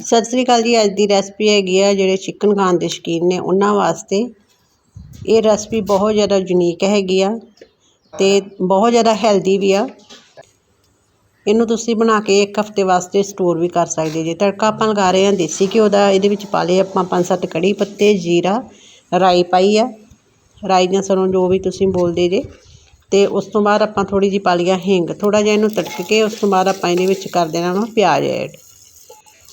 ਸਤਿ ਸ੍ਰੀ ਅਕਾਲ ਜੀ, ਅੱਜ ਦੀ ਰੈਸਪੀ ਹੈਗੀ ਆ ਜਿਹੜੇ ਚਿਕਨ ਖਾਣ ਦੇ ਸ਼ੌਕੀਨ ਨੇ, ਉਹਨਾਂ ਵਾਸਤੇ। ਇਹ ਰੈਸਪੀ ਬਹੁਤ ਜ਼ਿਆਦਾ ਯੂਨੀਕ ਹੈਗੀ ਆ ਤੇ ਬਹੁਤ ਜ਼ਿਆਦਾ ਹੈਲਦੀ ਵੀ ਆ। ਇਹਨੂੰ ਤੁਸੀਂ ਬਣਾ ਕੇ ਇੱਕ ਹਫ਼ਤੇ ਵਾਸਤੇ ਸਟੋਰ ਵੀ ਕਰ ਸਕਦੇ ਜੇ। ਤੜਕਾ ਆਪਾਂ ਲਗਾ ਰਹੇ ਹਾਂ ਦੇਸੀ ਘਿਓ ਦਾ, ਇਹਦੇ ਵਿੱਚ ਪਾ ਲਏ ਆਪਾਂ ਪੰਜ ਸੱਤ ਕੜੀ ਪੱਤੇ, ਜੀਰਾ, ਰਾਈ ਪਾਈ ਆ। ਰਾਈ ਜਾਂ ਸਰੋਂ ਜੋ ਵੀ ਤੁਸੀਂ ਬੋਲਦੇ ਜੇ। ਤੇ ਉਸ ਤੋਂ ਬਾਅਦ ਆਪਾਂ ਥੋੜੀ ਜਿਹੀ ਪਾ ਲਿਆ ਹਿੰਗ। ਥੋੜਾ ਜਿਹਾ ਇਹਨੂੰ ਤੜਕ ਕੇ ਉਸ ਤੋਂ ਬਾਅਦ ਆਪਾਂ ਇਹਦੇ ਵਿੱਚ ਕਰ ਦੇਣਾ ਵਾ ਪਿਆਜ਼ ਐਡ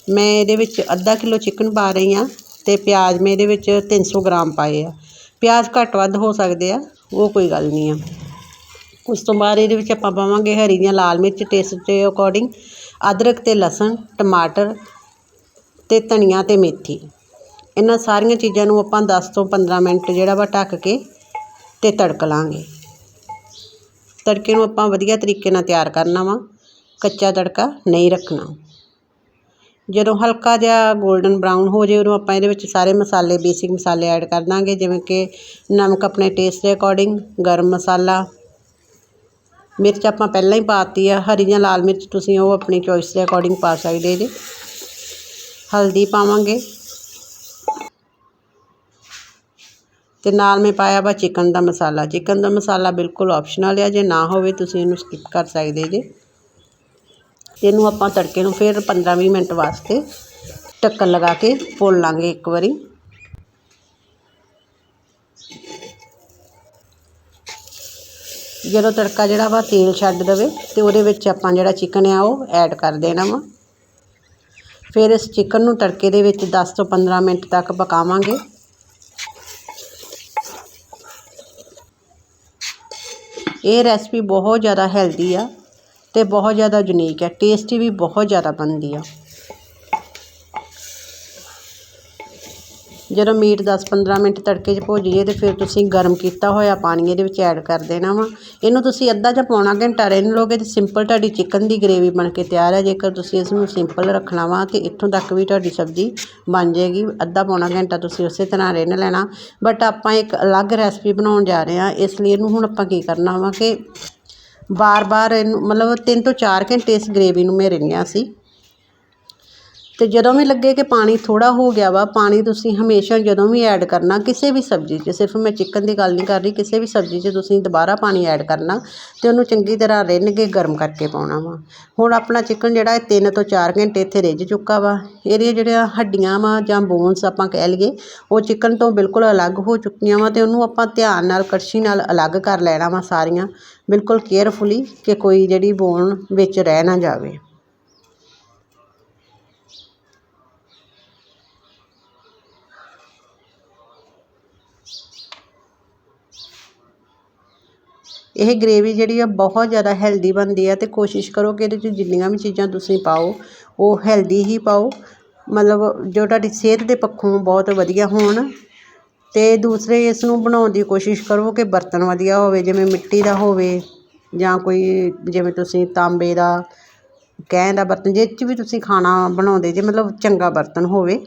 ਮੈਂ ਇਹਦੇ ਵਿੱਚ ਅੱਧਾ ਕਿਲੋ ਚਿਕਨ ਪਾ ਰਹੀ ਹਾਂ ਅਤੇ ਪਿਆਜ਼ ਮੈਂ ਇਹਦੇ ਵਿੱਚ 300 ਗ੍ਰਾਮ ਪਾਏ ਆ। ਪਿਆਜ਼ ਘੱਟ ਵੱਧ ਹੋ ਸਕਦੇ ਆ, ਉਹ ਕੋਈ ਗੱਲ ਨਹੀਂ ਆ। ਉਸ ਤੋਂ ਬਾਅਦ ਇਹਦੇ ਵਿੱਚ ਆਪਾਂ ਪਾਵਾਂਗੇ ਹਰੀ ਹਰੀਆਂ ਲਾਲ ਮਿਰਚ ਟੇਸਟ ਦੇ ਅਕੋਰਡਿੰਗ ਅਦਰਕ ਅਤੇ ਲਸਣ, ਟਮਾਟਰ ਅਤੇ ਧਨੀਆ ਅਤੇ ਮੇਥੀ। ਇਹਨਾਂ ਸਾਰੀਆਂ ਚੀਜ਼ਾਂ ਨੂੰ ਆਪਾਂ 10 ਤੋਂ 15 ਮਿੰਟ ਜਿਹੜਾ ਵਾ ਢੱਕ ਕੇ ਅਤੇ ਤੜਕ ਲਾਂਗੇ। ਤੜਕੇ ਨੂੰ ਆਪਾਂ ਵਧੀਆ ਤਰੀਕੇ ਨਾਲ ਤਿਆਰ ਕਰਨਾ ਵਾ। ਕੱਚਾ ਤੜਕਾ ਨਹੀਂ ਰੱਖਣਾ। ਜਦੋਂ ਹਲਕਾ ਜਿਹਾ ਗੋਲਡਨ ਬਰਾਊਨ ਹੋ ਜੇ ਉਦੋਂ ਆਪਾਂ ਇਹਦੇ ਵਿੱਚ ਸਾਰੇ ਮਸਾਲੇ ਬੇਸਿਕ ਮਸਾਲੇ ਐਡ ਕਰ ਦਾਂਗੇ, ਜਿਵੇਂ ਕਿ ਨਮਕ ਆਪਣੇ ਟੇਸਟ ਦੇ ਅਕੋਰਡਿੰਗ ਗਰਮ ਮਸਾਲਾ। ਮਿਰਚ ਆਪਾਂ ਪਹਿਲਾਂ ਹੀ ਪਾਤੀ ਆ, ਹਰੀ ਜਾਂ ਲਾਲ ਮਿਰਚ ਤੁਸੀਂ ਉਹ ਆਪਣੀ ਚੋਇਸ ਦੇ ਅਕੋਰਡਿੰਗ ਪਾ ਸਕਦੇ ਜੇ ਹਲਦੀ ਪਾਵਾਂਗੇ। ਤੇ ਨਾਲ ਮੈਂ ਪਾਇਆ ਵਾ ਚਿਕਨ ਦਾ ਮਸਾਲਾ। ਚਿਕਨ ਦਾ ਮਸਾਲਾ ਬਿਲਕੁਲ ਆਪਸ਼ਨਲ ਆ, ਜੇ ਨਾ ਹੋਵੇ ਤੁਸੀਂ ਇਹਨੂੰ ਸਕਿਪ ਕਰ ਸਕਦੇ ਜੇ। ਇਹਨੂੰ ਆਪਾਂ ਤੜਕੇ ਨੂੰ ਫਿਰ 15-20 ਮਿੰਟ ਵਾਸਤੇ ਢੱਕਣ ਲਗਾ ਕੇ ਭੁੰਨ ਲਾਂਗੇ ਇੱਕ ਵਾਰੀ। ਜਦੋਂ ਤੜਕਾ ਜਿਹੜਾ ਵਾ ਤੇਲ ਛੱਡ ਦੇਵੇ ਤੇ ਉਹਦੇ ਵਿੱਚ ਆਪਾਂ ਜਿਹੜਾ ਚਿਕਨ ਆ ਉਹ ਐਡ ਕਰ ਦੇਣਾ ਵਾ। ਫਿਰ ਇਸ ਚਿਕਨ ਨੂੰ ਤੜਕੇ ਦੇ ਵਿੱਚ 10 ਤੋਂ 15 ਮਿੰਟ ਤੱਕ ਪਕਾਵਾਂਗੇ। ਇਹ ਰੈਸਪੀ ਬਹੁਤ ਜ਼ਿਆਦਾ ਹੈਲਦੀ ਆ। ਅਤੇ ਬਹੁਤ ਜ਼ਿਆਦਾ ਯੂਨੀਕ ਹੈ। ਟੇਸਟੀ ਵੀ ਬਹੁਤ ਜ਼ਿਆਦਾ ਬਣਦੀ ਆ। ਜਦੋਂ ਮੀਟ 10-15 ਮਿੰਟ ਤੜਕੇ 'ਚ ਭੁੱਜ ਜੇ ਤੇ ਫਿਰ ਤੁਸੀਂ ਗਰਮ ਕੀਤਾ ਹੋਇਆ ਪਾਣੀ ਇਹਦੇ ਵਿੱਚ ਐਡ ਕਰ ਦੇਣਾ ਵਾ। ਇਹਨੂੰ ਤੁਸੀਂ ਅੱਧਾ ਜਾਂ ਪੌਣਾ ਘੰਟਾ ਰਿੰਨ ਲਓਗੇ ਅਤੇ ਸਿੰਪਲ ਤੁਹਾਡੀ ਚਿਕਨ ਦੀ ਗਰੇਵੀ ਬਣ ਕੇ ਤਿਆਰ ਹੈ ਜੇਕਰ ਤੁਸੀਂ ਇਸ ਨੂੰ ਸਿੰਪਲ ਰੱਖਣਾ ਵਾ ਤੇ ਇੱਥੋਂ ਤੱਕ ਵੀ ਤੁਹਾਡੀ ਸਬਜ਼ੀ ਬਣ ਜਾਏਗੀ। ਅੱਧਾ ਪੌਣਾ ਘੰਟਾ ਤੁਸੀਂ ਉਸੇ ਤਰ੍ਹਾਂ ਰਿੰਨ ਲੈਣਾ। ਬਟ ਆਪਾਂ ਇੱਕ ਅਲੱਗ ਰੈਸਪੀ ਬਣਾਉਣ ਜਾ ਰਹੇ ਹਾਂ। ਇਸ ਲਈ ਇਹਨੂੰ ਹੁਣ ਆਪਾਂ ਕੀ ਕਰਨਾ ਵਾ ਕਿ ਬਾਰ-ਬਾਰ ਇਹਨੂੰ ਮਤਲਬ ਤਿੰਨ ਤੋਂ ਚਾਰ ਘੰਟੇ ਇਸ ਗਰੇਵੀ ਨੂੰ ਮੈਂ ਰਿੰਨਿਆ ਸੀ। ਤੇ ਜਦੋਂ ਵੀ ਲੱਗੇ ਕਿ ਪਾਣੀ ਥੋੜਾ ਹੋ ਗਿਆ ਵਾ, ਪਾਣੀ ਤੁਸੀਂ ਹਮੇਸ਼ਾ ਜਦੋਂ ਵੀ ਐਡ ਕਰਨਾ, ਕਿਸੇ ਵੀ ਸਬਜ਼ੀ 'ਚ, ਸਿਰਫ ਮੈਂ ਚਿਕਨ ਦੀ ਗੱਲ ਨਹੀਂ ਕਰ ਰਹੀ, ਕਿਸੇ ਵੀ ਸਬਜ਼ੀ 'ਚ ਤੁਸੀਂ ਦੁਬਾਰਾ ਪਾਣੀ ਐਡ ਕਰਨਾ ਤੇ ਉਹਨੂੰ ਚੰਗੀ ਤਰ੍ਹਾਂ ਰਿੰਨ ਕੇ ਗਰਮ ਕਰਕੇ ਪਾਉਣਾ ਵਾ। ਹੁਣ ਆਪਣਾ ਚਿਕਨ ਜਿਹੜਾ ਇਹ 3 ਤੋਂ 4 ਘੰਟੇ ਇੱਥੇ ਰਿੱਝ ਚੁੱਕਾ ਵਾ। ਇਹਦੀਆਂ ਜਿਹੜੀਆਂ ਹੱਡੀਆਂ ਵਾ ਜਾਂ ਬੋਨਸ ਆਪਾਂ ਕਹਿ ਲਈਏ, ਉਹ ਚਿਕਨ ਤੋਂ ਬਿਲਕੁਲ ਅਲੱਗ ਹੋ ਚੁੱਕੀਆਂ ਵਾ ਤੇ ਉਹਨੂੰ ਆਪਾਂ ਧਿਆਨ ਨਾਲ, ਕੜਛੀ ਨਾਲ ਅਲੱਗ ਕਰ ਲੈਣਾ ਵਾ ਸਾਰੀਆਂ। ਬਿਲਕੁਲ ਕੇਅਰਫੁਲੀ ਕਿ ਕੋਈ ਜਿਹੜੀ ਬੋਨ ਵਿੱਚ ਰਹਿ ਨਾ ਜਾਵੇ। ਇਹ ਗ੍ਰੇਵੀ ਜਿਹੜੀ ਆ ਬਹੁਤ ਜ਼ਿਆਦਾ ਹੈਲਦੀ ਬਣਦੀ ਆ ਅਤੇ ਕੋਸ਼ਿਸ਼ ਕਰੋ ਕਿ ਇਹਦੇ 'ਚ ਜਿੰਨੀਆਂ ਵੀ ਚੀਜ਼ਾਂ ਤੁਸੀਂ ਪਾਓ, ਉਹ ਹੈਲਦੀ ਹੀ ਪਾਓ। ਮਤਲਬ ਜੋ ਤੁਹਾਡੀ ਸਿਹਤ ਦੇ ਪੱਖੋਂ ਬਹੁਤ ਵਧੀਆ ਹੋਣ ਅਤੇ ਦੂਸਰੇ ਇਸ ਨੂੰ ਬਣਾਉਣ ਦੀ ਕੋਸ਼ਿਸ਼ ਕਰੋ ਕਿ ਬਰਤਨ ਵਧੀਆ ਹੋਵੇ, ਜਿਵੇਂ ਮਿੱਟੀ ਦਾ ਹੋਵੇ ਜਾਂ ਕੋਈ ਜਿਵੇਂ ਤੁਸੀਂ ਤਾਂਬੇ ਦਾ ਕੈਂਹ ਦਾ ਬਰਤਨ ਜਿਸ 'ਚ ਵੀ ਤੁਸੀਂ ਖਾਣਾ ਬਣਾਉਂਦੇ, ਜੇ ਮਤਲਬ ਚੰਗਾ ਬਰਤਨ ਹੋਵੇ।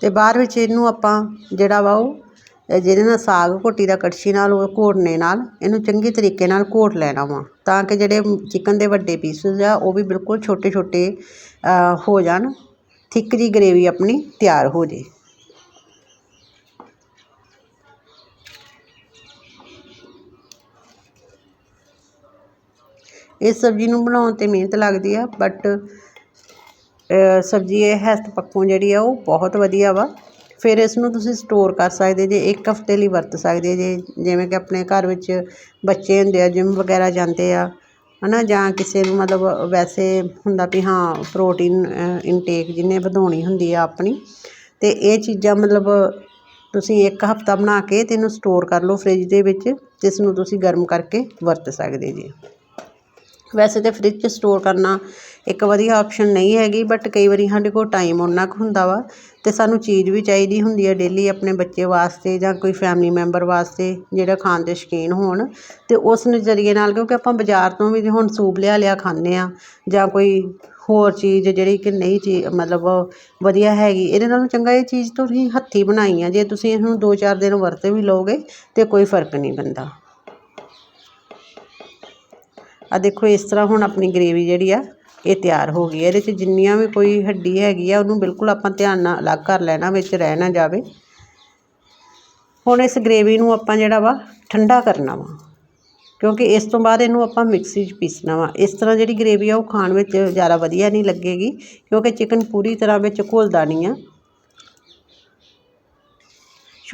ਅਤੇ ਬਾਅਦ ਵਿੱਚ ਇਹਨੂੰ ਆਪਾਂ ਜਿਹੜਾ ਵਾ ਉਹ ਜਿਹਦੇ ਨਾਲ ਸਾਗ ਘੋਟੀ ਦਾ ਕੜਛੀ ਨਾਲ, ਉਹ ਘੋਟਣੇ ਨਾਲ, ਇਹਨੂੰ ਚੰਗੇ ਤਰੀਕੇ ਨਾਲ ਘੋਟ ਲੈਣਾ ਵਾ। ਤਾਂ ਕਿ ਜਿਹੜੇ ਚਿਕਨ ਦੇ ਵੱਡੇ ਪੀਸਿਸ ਆ, ਉਹ ਵੀ ਬਿਲਕੁਲ ਛੋਟੇ ਛੋਟੇ ਹੋ ਜਾਣ। ਥਿੱਕ ਜਿਹੀ ਗਰੇਵੀ ਆਪਣੀ ਤਿਆਰ ਹੋ ਜੇ। ਇਸ ਸਬਜ਼ੀ ਨੂੰ ਬਣਾਉਣ ਤੇ ਮਿਹਨਤ ਲੱਗਦੀ ਆ, ਬਟ ਸਬਜ਼ੀ ਇਹ ਹੈਲਥ ਪੱਖੋਂ ਜਿਹੜੀ ਆ ਉਹ ਬਹੁਤ ਵਧੀਆ ਵਾ। ਫਿਰ ਇਸ ਨੂੰ ਤੁਸੀਂ ਸਟੋਰ ਕਰ ਸਕਦੇ ਜੇ, ਇੱਕ ਹਫ਼ਤੇ ਲਈ ਵਰਤ ਸਕਦੇ ਜੇ। ਜਿਵੇਂ ਕਿ ਆਪਣੇ ਘਰ ਵਿੱਚ ਬੱਚੇ ਹੁੰਦੇ ਆ ਜਿਮ ਵਗੈਰਾ ਜਾਂਦੇ ਆ ਹੈ ਨਾ ਜਾਂ ਕਿਸੇ ਨੂੰ ਮਤਲਬ ਵੈਸੇ ਹੁੰਦਾ ਵੀ ਹਾਂ ਪ੍ਰੋਟੀਨ ਇਨਟੇਕ ਜਿਹਨੇ ਵਧਾਉਣੀ ਹੁੰਦੀ ਆ ਆਪਣੀ। ਅਤੇ ਇਹ ਚੀਜ਼ਾਂ ਮਤਲਬ ਤੁਸੀਂ ਇੱਕ ਹਫ਼ਤਾ ਬਣਾ ਕੇ ਅਤੇ ਇਹਨੂੰ ਸਟੋਰ ਕਰ ਲਓ ਫਰਿੱਜ ਦੇ ਵਿੱਚ ਜਿਸ ਨੂੰ ਤੁਸੀਂ ਗਰਮ ਕਰਕੇ ਵਰਤ ਸਕਦੇ ਜੀ। ਵੈਸੇ ਤਾਂ ਫਰਿੱਜ 'ਚ ਸਟੋਰ ਕਰਨਾ ਇੱਕ ਵਧੀਆ ਆਪਸ਼ਨ ਨਹੀਂ ਹੈਗੀ ਬਟ ਕਈ ਵਾਰੀ ਸਾਡੇ ਕੋਲ ਟਾਈਮ ਓਨਾ ਕੁ ਹੁੰਦਾ ਵਾ ਅਤੇ ਸਾਨੂੰ ਚੀਜ਼ ਵੀ ਚਾਹੀਦੀ ਹੁੰਦੀ ਹੈ ਡੇਲੀ ਆਪਣੇ ਬੱਚੇ ਵਾਸਤੇ ਜਾਂ ਕੋਈ ਫੈਮਿਲੀ ਮੈਂਬਰ ਵਾਸਤੇ ਜਿਹੜਾ ਖਾਣ ਦੇ ਸ਼ੌਕੀਨ ਹੋਣ ਅਤੇ ਉਸ ਨਜ਼ਰੀਏ ਨਾਲ ਕਿਉਂਕਿ ਆਪਾਂ ਬਾਜ਼ਾਰ ਤੋਂ ਵੀ ਹੁਣ ਸੂਪ ਲਿਆ ਲਿਆ ਖਾਂਦੇ ਹਾਂ ਜਾਂ ਕੋਈ ਹੋਰ ਚੀਜ਼ ਜਿਹੜੀ ਕਿ ਨਹੀਂ ਚੀਜ਼ ਮਤਲਬ ਵਧੀਆ ਹੈਗੀ, ਇਹਦੇ ਨਾਲੋਂ ਚੰਗਾ ਇਹ ਚੀਜ਼ ਤੁਸੀਂ ਹੱਥੀਂ ਬਣਾਈ ਆ, ਜੇ ਤੁਸੀਂ ਇਹਨੂੰ ਦੋ ਚਾਰ ਦਿਨ ਵਰਤ ਵੀ ਲਓਗੇ ਤਾਂ ਕੋਈ ਫ਼ਰਕ ਨਹੀਂ ਪੈਂਦਾ। ਆ ਦੇਖੋ ਇਸ ਤਰ੍ਹਾਂ ਹੁਣ ਆਪਣੀ ਗ੍ਰੇਵੀ ਜਿਹੜੀ ਆ ਇਹ ਤਿਆਰ ਹੋ ਗਈ ਇਹਦੇ 'ਚ ਜਿੰਨੀਆਂ ਵੀ ਕੋਈ ਹੱਡੀ ਹੈਗੀ ਆ, ਉਹਨੂੰ ਬਿਲਕੁਲ ਆਪਾਂ ਧਿਆਨ ਨਾਲ ਅਲੱਗ ਕਰ ਲੈਣਾ, ਵਿੱਚ ਰਹਿ ਨਾ ਜਾਵੇ। ਹੁਣ ਇਸ ਗ੍ਰੇਵੀ ਨੂੰ ਆਪਾਂ ਜਿਹੜਾ ਵਾ, ਠੰਡਾ ਕਰਨਾ ਵਾ। ਕਿਉਂਕਿ ਇਸ ਤੋਂ ਬਾਅਦ ਇਹਨੂੰ ਆਪਾਂ ਮਿਕਸੀ 'ਚ ਪੀਸਣਾ ਵਾ। ਇਸ ਤਰ੍ਹਾਂ ਜਿਹੜੀ ਗ੍ਰੇਵੀ ਆ, ਉਹ ਖਾਣ ਵਿੱਚ ਜ਼ਿਆਦਾ ਵਧੀਆ ਨਹੀਂ ਲੱਗੇਗੀ। ਕਿਉਂਕਿ ਚਿਕਨ ਪੂਰੀ ਤਰ੍ਹਾਂ ਵਿੱਚ ਘੁਲਦਾ ਨਹੀਂ ਆ।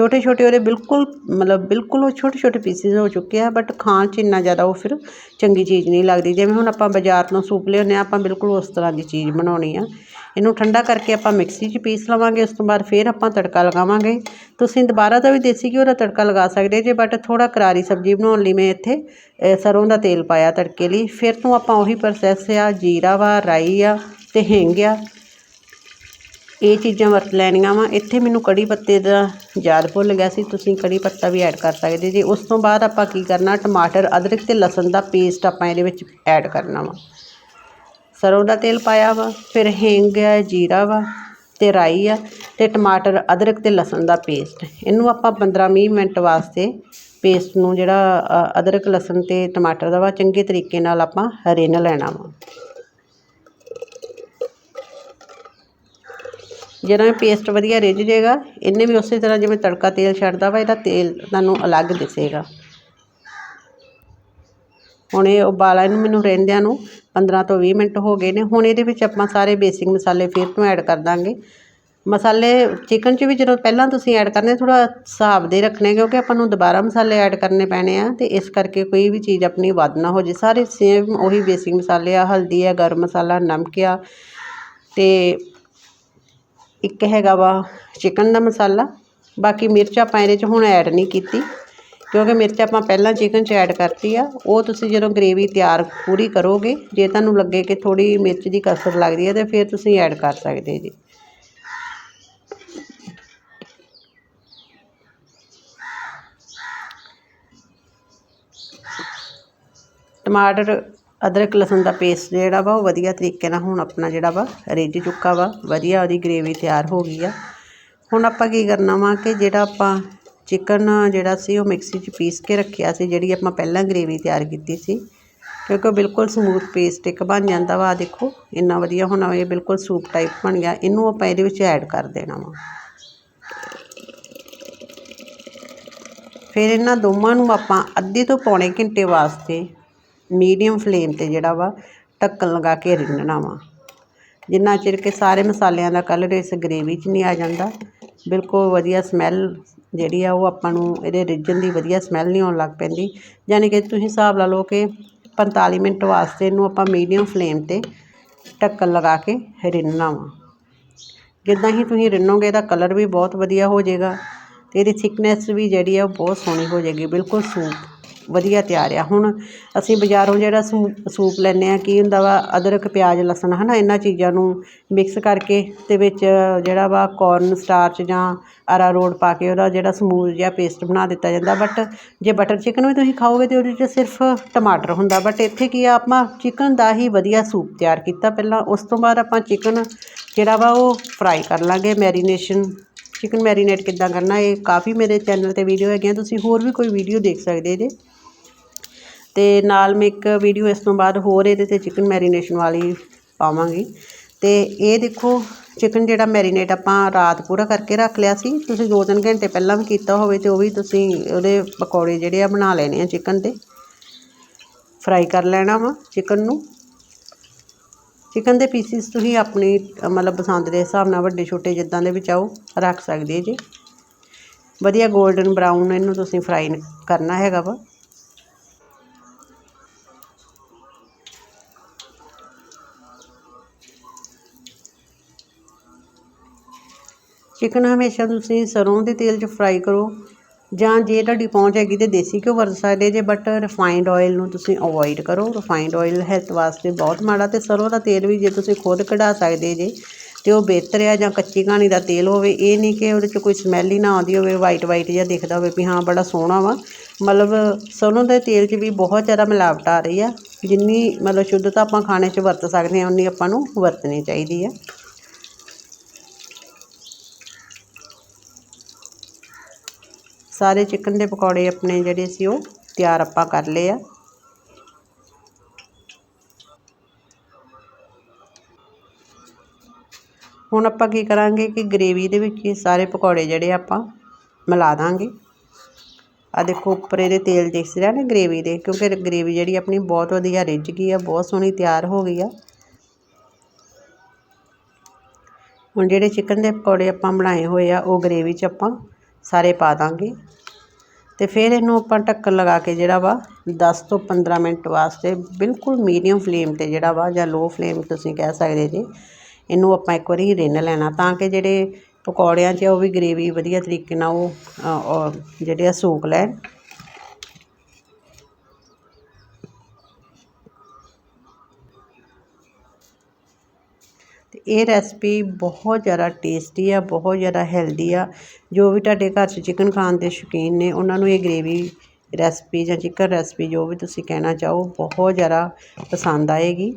ਛੋਟੇ ਛੋਟੇ ਉਹਦੇ ਬਿਲਕੁਲ, ਮਤਲਬ ਬਿਲਕੁਲ ਉਹ ਛੋਟੇ ਛੋਟੇ ਪੀਸਿਸ ਹੋ ਚੁੱਕੇ ਆ ਬਟ ਖਾਣ 'ਚ ਇੰਨਾ ਜ਼ਿਆਦਾ ਉਹ ਫਿਰ ਚੰਗੀ ਚੀਜ਼ ਨਹੀਂ ਲੱਗਦੀ। ਜਿਵੇਂ ਹੁਣ ਆਪਾਂ ਬਾਜ਼ਾਰ ਤੋਂ ਸੂਪ ਲਿਆਉਂਦੇ ਹਾਂ, ਆਪਾਂ ਬਿਲਕੁਲ ਉਸ ਤਰ੍ਹਾਂ ਦੀ ਚੀਜ਼ ਬਣਾਉਣੀ ਆ। ਇਹਨੂੰ ਠੰਡਾ ਕਰਕੇ ਆਪਾਂ ਮਿਕਸੀ 'ਚ ਪੀਸ ਲਵਾਂਗੇ, ਉਸ ਤੋਂ ਬਾਅਦ ਫਿਰ ਆਪਾਂ ਤੜਕਾ ਲਗਾਵਾਂਗੇ। ਤੁਸੀਂ ਦੁਬਾਰਾ ਦਾ ਵੀ ਦੇਸੀ ਘਿਓ ਦਾ ਤੜਕਾ ਲਗਾ ਸਕਦੇ ਜੇ ਬਟ ਥੋੜਾ ਕਰਾਰੀ ਸਬਜ਼ੀ ਬਣਾਉਣ ਲਈ ਮੈਂ ਇੱਥੇ ਸਰੋਂ ਦਾ ਤੇਲ ਪਾਇਆ ਤੜਕੇ ਲਈ। ਫਿਰ ਤੋਂ ਆਪਾਂ ਉਹੀ ਪ੍ਰੋਸੈਸ ਆ, ਜੀਰਾ ਵਾ, ਰਾਈ ਆ ਤੇ ਹਿੰਗ ਆ। ਇਹ ਚੀਜ਼ਾਂ ਵਰਤ ਲੈਣੀਆਂ ਵਾ। ਇੱਥੇ ਮੈਨੂੰ ਕੜੀ ਪੱਤੇ ਦਾ ਯਾਦ ਭੁੱਲ ਗਿਆ ਸੀ। ਤੁਸੀਂ ਕੜੀ ਪੱਤਾ ਵੀ ਐਡ ਕਰ ਸਕਦੇ ਜੀ। ਉਸ ਤੋਂ ਬਾਅਦ ਆਪਾਂ ਕੀ ਕਰਨਾ, ਟਮਾਟਰ, ਅਦਰਕ ਤੇ ਲਸਣ ਦਾ ਪੇਸਟ ਆਪਾਂ ਇਹਦੇ ਵਿੱਚ ਐਡ ਕਰਨਾ ਵਾ। ਸਰੋਂ ਦਾ ਤੇਲ ਪਾਇਆ ਵਾ, ਫਿਰ ਹਿੰਗ ਆ, ਜੀਰਾ ਵਾ ਤੇ ਰਾਈ ਆ ਤੇ ਟਮਾਟਰ, ਅਦਰਕ ਤੇ ਲਸਣ ਦਾ ਪੇਸਟ ਇਹਨੂੰ ਆਪਾਂ 15-20 ਮਿੰਟ ਵਾਸਤੇ ਪੇਸਟ ਨੂੰ ਜਿਹੜਾ ਅਦਰਕ, ਲਸਣ ਤੇ ਟਮਾਟਰ ਦਾ ਵਾ, ਚੰਗੇ ਤਰੀਕੇ ਨਾਲ ਆਪਾਂ ਰਿੰਨ ਲੈਣਾ ਵਾ। ਜਿਹੜਾ ਇਹ ਪੇਸਟ ਵਧੀਆ ਰਿੱਝ ਜੇਗਾ ਇਹਨੇ ਵੀ ਉਸੇ ਤਰ੍ਹਾਂ ਜਿਵੇਂ ਤੜਕਾ ਤੇਲ ਛੱਡਦਾ ਵਾ, ਇਹਦਾ ਤੇਲ ਤੁਹਾਨੂੰ ਅਲੱਗ ਦਿਸੇਗਾ। ਹੁਣ ਇਹ ਉਬਾਲਾ ਇਹਨੂੰ ਮੈਨੂੰ ਰਹਿੰਦਿਆਂ ਨੂੰ 15 ਤੋਂ 20 ਮਿੰਟ ਹੋ ਗਏ ਨੇ। ਹੁਣ ਇਹਦੇ ਵਿੱਚ ਆਪਾਂ ਸਾਰੇ ਬੇਸਿਕ ਮਸਾਲੇ ਫਿਰ ਤੋਂ ਐਡ ਕਰ ਦਾਂਗੇ। ਮਸਾਲੇ ਚਿਕਨ 'ਚ ਵੀ ਜਦੋਂ ਪਹਿਲਾਂ ਤੁਸੀਂ ਐਡ ਕਰਨੇ ਥੋੜਾ ਹਿਸਾਬ ਦੇ ਰੱਖਣੇ, ਕਿਉਂਕਿ ਆਪਾਂ ਨੂੰ ਦੁਬਾਰਾ ਮਸਾਲੇ ਐਡ ਕਰਨੇ ਪੈਣੇ ਆ, ਤੇ ਇਸ ਕਰਕੇ ਕੋਈ ਵੀ ਚੀਜ਼ ਆਪਣੀ ਵੱਧ ਨਾ ਹੋ ਜੇ ਸਾਰੇ ਸੇਮ ਉਹੀ ਬੇਸਿਕ ਮਸਾਲੇ ਆ, ਹਲਦੀ ਆ, ਗਰਮ ਮਸਾਲਾ, ਨਮਕ ਆ, ਤੇ ਇੱਕ ਹੈਗਾ ਵਾ ਚਿਕਨ ਦਾ ਮਸਾਲਾ, ਬਾਕੀ ਮਿਰਚ ਆਪਾਂ ਇਹਦੇ 'ਚ ਹੁਣ ਐਡ ਨਹੀਂ ਕੀਤੀ, ਕਿਉਂਕਿ ਮਿਰਚ ਆਪਾਂ ਪਹਿਲਾਂ ਚਿਕਨ 'ਚ ਐਡ ਕਰਤੀ ਆ, ਉਹ ਤੁਸੀਂ ਜਦੋਂ ਗ੍ਰੇਵੀ ਤਿਆਰ ਪੂਰੀ ਕਰੋਗੇ, ਜੇ ਤੁਹਾਨੂੰ ਲੱਗੇ ਕਿ ਥੋੜੀ ਮਿਰਚ ਦੀ ਕਸਰ ਲੱਗਦੀ ਹੈ ਤੇ ਫਿਰ ਤੁਸੀਂ ਐਡ ਕਰ ਸਕਦੇ ਜੀ। ਟਮਾਟਰ ਅਦਰਕ ਲਸਣ ਦਾ ਪੇਸਟ ਜਿਹੜਾ ਵਾ ਉਹ ਵਧੀਆ ਤਰੀਕੇ ਨਾਲ ਹੁਣ ਆਪਣਾ ਜਿਹੜਾ ਵਾ ਰਿੱਝ ਚੁੱਕਾ ਵਾ, ਵਧੀਆ ਉਹਦੀ ਗ੍ਰੇਵੀ ਤਿਆਰ ਹੋ ਗਈ ਆ। ਹੁਣ ਆਪਾਂ ਕੀ ਕਰਨਾ ਵਾ ਕਿ ਜਿਹੜਾ ਆਪਾਂ ਚਿਕਨ ਜਿਹੜਾ ਸੀ ਉਹ ਮਿਕਸੀ 'ਚ ਪੀਸ ਕੇ ਰੱਖਿਆ ਸੀ, ਜਿਹੜੀ ਆਪਾਂ ਪਹਿਲਾਂ ਗ੍ਰੇਵੀ ਤਿਆਰ ਕੀਤੀ ਸੀ। ਕਿਉਂਕਿ ਉਹ ਬਿਲਕੁਲ ਸਮੂਥ ਪੇਸਟ ਇੱਕ ਬਣ ਜਾਂਦਾ ਵਾ, ਆਹ ਦੇਖੋ, ਇੰਨਾ ਵਧੀਆ ਹੁਣ ਇਹ ਬਿਲਕੁਲ ਸੂਪ ਟਾਈਪ ਬਣ ਗਿਆ, ਇਹਨੂੰ ਆਪਾਂ ਇਹਦੇ ਵਿੱਚ ਐਡ ਕਰ ਦੇਣਾ ਵਾ। ਫਿਰ ਇਹਨਾਂ ਦੋਵਾਂ ਨੂੰ ਆਪਾਂ ਅੱਧੇ ਤੋਂ ਪੌਣੇ ਘੰਟੇ ਵਾਸਤੇ ਮੀਡੀਅਮ ਫਲੇਮ ਤੇ ਜਿਹੜਾ ਵਾ, ਢੱਕਣ ਲਗਾ ਕੇ ਰਿੰਨਣਾ ਵਾ। ਜਿੰਨਾ ਚਿਰ ਕਿ ਸਾਰੇ ਮਸਾਲਿਆਂ ਦਾ ਕਲਰ ਇਸ ਗ੍ਰੇਵੀ 'ਚ ਨਹੀਂ ਆ ਜਾਂਦਾ, ਬਿਲਕੁਲ ਵਧੀਆ ਸਮੈਲ ਜਿਹੜੀ ਆ ਉਹ ਆਪਾਂ ਨੂੰ ਇਹਦੇ ਰਿੱਝਣ ਦੀ ਵਧੀਆ ਸਮੈਲ ਨਹੀਂ ਆਉਣ ਲੱਗ ਪੈਂਦੀ। ਯਾਨੀ ਕਿ ਤੁਸੀਂ ਹਿਸਾਬ ਲਾ ਲਓ ਕਿ 45 ਮਿੰਟ ਵਾਸਤੇ ਇਹਨੂੰ ਆਪਾਂ ਮੀਡੀਅਮ ਫਲੇਮ ਤੇ ਢੱਕਣ ਲਗਾ ਕੇ ਰਿੰਨਣਾ ਵਾ। ਜਿੱਦਾਂ ਹੀ ਤੁਸੀਂ ਰਿੰਨੋਗੇ ਇਹਦਾ ਕਲਰ ਵੀ ਬਹੁਤ ਵਧੀਆ ਹੋ ਜਾਏਗਾ ਤੇ ਇਹਦੀ ਥਿਕਨੈਸ ਵੀ ਜਿਹੜੀ ਆ ਉਹ ਬਹੁਤ ਸੋਹਣੀ ਹੋ ਜਾਏਗੀ, ਬਿਲਕੁਲ ਸੂਪ ਵਧੀਆ ਤਿਆਰ ਆ। ਹੁਣ ਅਸੀਂ ਬਾਜ਼ਾਰੋਂ ਜਿਹੜਾ ਸੂ- ਸੂਪ ਲੈਂਦੇ ਹਾਂ ਕੀ ਹੁੰਦਾ ਵਾ, ਅਦਰਕ, ਪਿਆਜ਼, ਲਸਣ ਹੈ ਨਾ ਇਹਨਾਂ ਚੀਜ਼ਾਂ ਨੂੰ ਮਿਕਸ ਕਰਕੇ ਅਤੇ ਵਿੱਚ ਜਿਹੜਾ ਵਾ ਕੋਰਨ ਸਟਾਰਚ ਜਾਂ ਅਰਾਰੋਟ ਪਾ ਕੇ ਉਹਦਾ ਜਿਹੜਾ ਸਮੂਥ ਜਿਹਾ ਪੇਸਟ ਬਣਾ ਦਿੱਤਾ ਜਾਂਦਾ। ਬਟ ਜੇ ਬਟਰ ਚਿਕਨ ਵੀ ਤੁਸੀਂ ਖਾਓਗੇ ਤਾਂ ਉਹਦੇ 'ਚ ਸਿਰਫ ਟਮਾਟਰ ਹੁੰਦਾ। ਬਟ ਇੱਥੇ ਕੀ ਆ, ਆਪਾਂ ਚਿਕਨ ਦਾ ਹੀ ਵਧੀਆ ਸੂਪ ਤਿਆਰ ਕੀਤਾ ਪਹਿਲਾਂ। ਉਸ ਤੋਂ ਬਾਅਦ ਆਪਾਂ ਚਿਕਨ ਜਿਹੜਾ ਵਾ ਉਹ ਫਰਾਈ ਕਰ ਲਾਂਗੇ। ਮੈਰੀਨੇਸ਼ਨ ਚਿਕਨ ਮੈਰੀਨੇਟ ਕਿੱਦਾਂ ਕਰਨਾ, ਇਹ ਕਾਫੀ ਮੇਰੇ ਚੈਨਲ ਤੇ ਵੀਡੀਓ ਹੈਗੀਆਂ। ਤੁਸੀਂ ਹੋਰ ਵੀ ਕੋਈ ਵੀਡੀਓ ਦੇਖ ਸਕਦੇ ਜੇ ਅਤੇ ਨਾਲ ਮੈਂ ਇੱਕ ਵੀਡੀਓ ਇਸ ਤੋਂ ਬਾਅਦ ਹੋਰ ਇਹਦੇ ਤੇ ਚਿਕਨ ਮੈਰੀਨੇਸ਼ਨ ਵਾਲੀ ਪਾਵਾਂਗੀ। ਅਤੇ ਇਹ ਦੇਖੋ ਚਿਕਨ ਜਿਹੜਾ ਮੈਰੀਨੇਟ ਆਪਾਂ ਰਾਤ ਪੂਰਾ ਕਰਕੇ ਰੱਖ ਲਿਆ ਸੀ। ਤੁਸੀਂ 2-3 ਘੰਟੇ ਪਹਿਲਾਂ ਵੀ ਕੀਤਾ ਹੋਵੇ ਅਤੇ ਉਹ ਵੀ ਤੁਸੀਂ ਉਹਦੇ ਪਕੌੜੇ ਜਿਹੜੇ ਆ ਬਣਾ ਲੈਣੇ ਆ ਚਿਕਨ ਦੇ। ਫਰਾਈ ਕਰ ਲੈਣਾ ਵਾ ਚਿਕਨ ਨੂੰ। ਚਿਕਨ ਦੇ ਪੀਸਿਸ ਤੁਸੀਂ ਆਪਣੀ, ਮਤਲਬ ਪਸੰਦ ਦੇ ਹਿਸਾਬ ਨਾਲ ਵੱਡੇ ਛੋਟੇ ਜਿੱਦਾਂ ਦੇ ਵੀ ਚਾਹੋ ਰੱਖ ਸਕਦੇ ਜੀ। ਵਧੀਆ 골ਡਨ ਬਰਾਊਨ ਇਹਨੂੰ ਤੁਸੀਂ ਫਰਾਈ ਕਰਨਾ ਹੈਗਾ ਵਾ। ਚਿਕਨ ਹਮੇਸ਼ਾ ਤੁਸੀਂ ਸਰੋਂ ਦੇ ਤੇਲ 'ਚ ਫਰਾਈ ਕਰੋ। ਜਾਂ ਜੇ ਤੁਹਾਡੀ ਪਹੁੰਚ ਹੈਗੀ ਤੇ ਦੇਸੀ ਘਿਓ ਵਰਤ ਸਕਦੇ ਜੇ ਬਟ ਰਿਫਾਈਨਡ ਆਇਲ ਨੂੰ ਤੁਸੀਂ ਅਵੋਇਡ ਕਰੋ। ਰਿਫਾਈਨਡ ਆਇਲ ਹੈਲਥ ਵਾਸਤੇ ਬਹੁਤ ਮਾੜਾ ਤੇ ਸਰੋਂ ਦਾ ਤੇਲ ਵੀ ਜੇ ਤੁਸੀਂ ਖੁਦ ਕਢਾ ਸਕਦੇ ਜੇ, ਤੇ ਉਹ ਬਿਹਤਰ ਆ ਜਾਂ ਕੱਚੀ ਘਾਣੀ ਦਾ ਤੇਲ ਹੋਵੇ, ਇਹ ਨਹੀਂ ਕਿ ਉਹਦੇ 'ਚ ਕੋਈ ਸਮੈਲ ਹੀ ਨਾ ਆਉਂਦੀ ਹੋਵੇ ਵਾਈਟ ਵਾਈਟ ਜਿਹਾ ਦਿਖਦਾ ਹੋਵੇ ਵੀ ਹਾਂ ਬੜਾ ਸੋਹਣਾ ਵਾ। ਮਤਲਬ ਸਰੋਂ ਦੇ ਤੇਲ 'ਚ ਵੀ ਬਹੁਤ ਜ਼ਿਆਦਾ ਮਿਲਾਵਟ ਆ ਰਹੀ ਆ। ਜਿੰਨੀ ਮਤਲਬ ਸ਼ੁੱਧਤਾ ਆਪਾਂ ਖਾਣੇ 'ਚ ਵਰਤ ਸਕਦੇ ਹਾਂ, ਉਨੀ ਆਪਾਂ ਨੂੰ ਵਰਤਣੀ ਚਾਹੀਦੀ ਆ। ਸਾਰੇ ਚਿਕਨ ਦੇ ਪਕੌੜੇ ਆਪਣੇ ਜਿਹੜੇ ਸੀ ਉਹ ਤਿਆਰ ਆਪਾਂ ਕਰ ਲਏ ਆ। ਹੁਣ ਆਪਾਂ ਕੀ ਕਰਾਂਗੇ ਕਿ ਗ੍ਰੇਵੀ ਦੇ ਵਿੱਚ ਇਹ ਸਾਰੇ ਪਕੌੜੇ ਜਿਹੜੇ ਆਪਾਂ ਮਿਲਾ ਦਾਂਗੇ। ਆ ਦੇਖੋ ਉੱਪਰ ਇਹਦੇ ਤੇਲ ਦਿਸ ਰਿਹਾ ਨਾ ਗ੍ਰੇਵੀ ਦੇ, ਕਿਉਂਕਿ ਗ੍ਰੇਵੀ ਜਿਹੜੀ ਆਪਣੀ ਬਹੁਤ ਵਧੀਆ ਰਿੱਝ ਗਈ ਆ, ਬਹੁਤ ਸੋਹਣੀ ਤਿਆਰ ਹੋ ਗਈ ਆ। ਹੁਣ ਜਿਹੜੇ ਚਿਕਨ ਦੇ ਪਕੌੜੇ ਆਪਾਂ ਬਣਾਏ ਹੋਏ ਆ, ਉਹ ਗ੍ਰੇਵੀ 'ਚ ਆਪਾਂ ਸਾਰੇ ਪਾ ਦਾਂਗੇ। ਤੇ ਫਿਰ ਇਹਨੂੰ ਆਪਾਂ ਢੱਕਣ ਲਗਾ ਕੇ ਜਿਹੜਾ ਵਾ 10 ਤੋਂ 15 ਮਿੰਟ ਵਾਸਤੇ ਬਿਲਕੁਲ ਮੀਡੀਅਮ ਫਲੇਮ ਤੇ ਜਿਹੜਾ ਵਾ ਜਾਂ ਲੋ ਫਲੇਮ ਤੁਸੀਂ ਕਹਿ ਸਕਦੇ ਜੀ, ਇਹਨੂੰ ਆਪਾਂ ਇੱਕ ਵਾਰੀ ਰਿੰਨ ਲੈਣਾ ਤਾਂ ਕਿ ਜਿਹੜੇ ਪਕੌੜਿਆਂ 'ਚ ਉਹ ਵੀ ਗ੍ਰੇਵੀ ਵਧੀਆ ਤਰੀਕੇ ਨਾਲ ਉਹ ਜਿਹੜੇ ਆ ਸੋਕ ਲੈਣ। ਇਹ ਰੈਸਪੀ ਬਹੁਤ ਜ਼ਿਆਦਾ ਟੇਸਟੀ ਆ, ਬਹੁਤ ਜ਼ਿਆਦਾ ਹੈਲਦੀ ਆ। ਜੋ ਵੀ ਤੁਹਾਡੇ ਘਰ 'ਚ ਚਿਕਨ ਖਾਣ ਦੇ ਸ਼ੌਕੀਨ ਨੇ, ਉਹਨਾਂ ਨੂੰ ਇਹ ਗ੍ਰੇਵੀ ਰੈਸਪੀ ਜਾਂ ਚਿਕਨ ਰੈਸਪੀ ਜੋ ਵੀ ਤੁਸੀਂ ਕਹਿਣਾ ਚਾਹੋ, ਬਹੁਤ ਜ਼ਿਆਦਾ ਪਸੰਦ ਆਏਗੀ।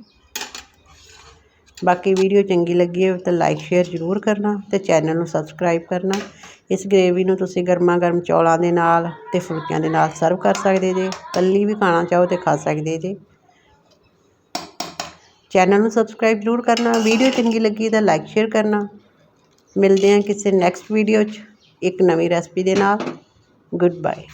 ਬਾਕੀ ਵੀਡੀਓ ਚੰਗੀ ਲੱਗੀ ਹੋਵੇ ਤਾਂ ਲਾਈਕ ਸ਼ੇਅਰ ਜ਼ਰੂਰ ਕਰਨਾ ਤੇ ਚੈਨਲ ਨੂੰ ਸਬਸਕ੍ਰਾਈਬ ਕਰਨਾ। ਇਸ ਗ੍ਰੇਵੀ ਨੂੰ ਤੁਸੀਂ ਗਰਮਾ ਗਰਮ ਚੌਲਾਂ ਦੇ ਨਾਲ ਤੇ ਫੁਲਕਿਆਂ ਦੇ ਨਾਲ ਸਰਵ ਕਰ ਸਕਦੇ ਜੇ, ਕੱਲੀ ਵੀ ਖਾਣਾ ਚਾਹੋ ਤੇ ਖਾ ਸਕਦੇ ਜੇ। ਚੈਨਲ ਨੂੰ ਸਬਸਕ੍ਰਾਈਬ ਜ਼ਰੂਰ ਕਰਨਾ, ਵੀਡੀਓ ਚੰਗੀ ਲੱਗੀ ਤਾਂ ਲਾਈਕ ਸ਼ੇਅਰ ਕਰਨਾ। ਮਿਲਦੇ ਹਾਂ ਕਿਸੇ ਨੈਕਸਟ ਵੀਡੀਓ 'ਚ ਇੱਕ ਨਵੀਂ ਰੈਸਪੀ ਦੇ ਨਾਲ। Good bye